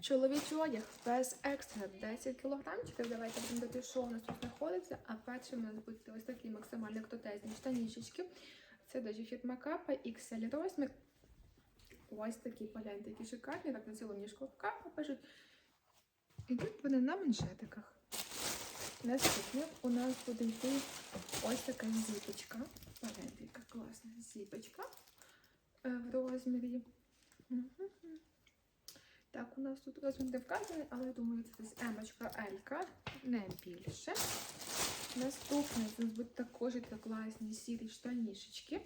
Чоловічий одяг без екстра 10 кілограмчиків. Давайте будемо дати, що у нас тут знаходиться. А першим у нас будуть ось такі максимально крутезні штанішечки. Це дуже фірма Капа, XL розмір. Ось такі погляньте, які шикарні, так на цілу ніжку капа пишуть. Ідуть вони на манжетиках. Наступним у нас буде йти ось така зіпочка. Погляньте, яка класна зіпочка е, в розмірі. Мгм. Так, у нас тут розмір не але я думаю, це десь емочка Елька, не більше. Наступне у нас будуть також класні сірі штанішечки.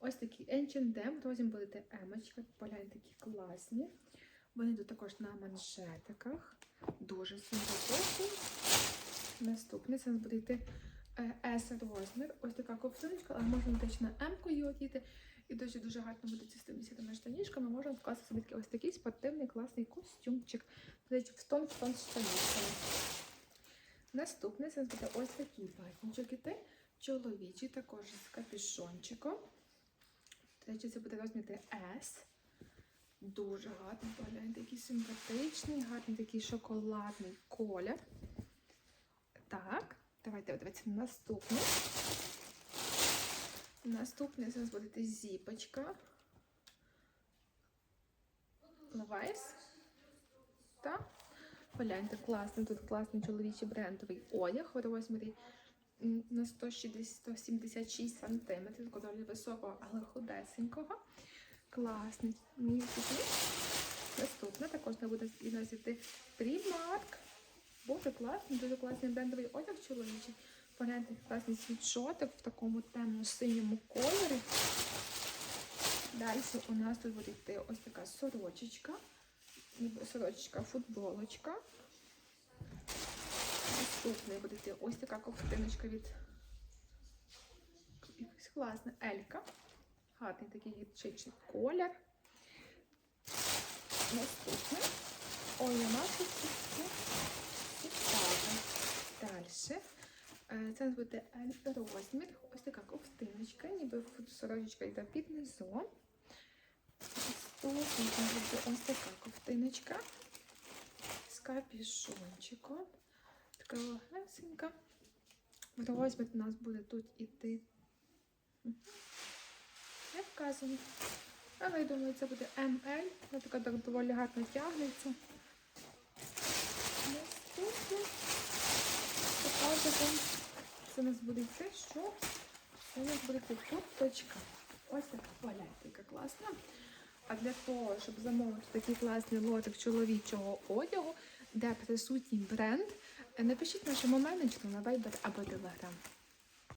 Ось такі H&M, розмір буде емочка, погляньте, такі класні. Вони йдуть також на манжетиках. Дуже симпатичні. Наступне це буде йти е, S розмір. Ось така ковтиночка, але можна теж на М-ку її одіти. І дуже дуже гарно буде з тими штанішками. Можна вкласти собі такий ось такий спортивний класний костюмчик. В тон в тон з штанішками. Наступне це буде ось такий батничок іти. Чоловічий, також з капюшончиком. До речі, це буде розмір S. Дуже гарний, погляньте, який симпатичний, гарний такий шоколадний колір. Так, давайте дивитися наступний. Наступний зараз буде зіпочка. Левайс. Так. Погляньте, класний, тут класний чоловічий брендовий одяг в розмірі на 176 см, доволі високого, але худесенького. Класний. Наступне також не буде і нас іти Primark. Боже, класний, дуже класний брендовий одяг чоловічий. Погляньте, класний світшотик в такому темно-синьому кольорі. Далі у нас тут буде йти ось така сорочечка. Сорочечка, футболочка. Наступний буде йти ось така ковтиночка від якась класна Елька. Гарний такий гірчичний колір. Наступний. Ой, у нас тут. Далі. Е, Це буде розмір. Ось така ковтиночка, ніби сорочечка йде під. Наступний це буде ось така ковтиночка з капюшончиком. Така легесенька. В розмір у нас буде тут іти. Не вказано. Але я думаю, це буде ML. Вона така доволі гарно тягнеться. Це у нас буде те, що це у нас буде курточка. Ось така погляньте, класна. А для того, щоб замовити такий класний лотик чоловічого одягу, де присутній бренд, напишіть нашому менеджеру на Viber або Telegram.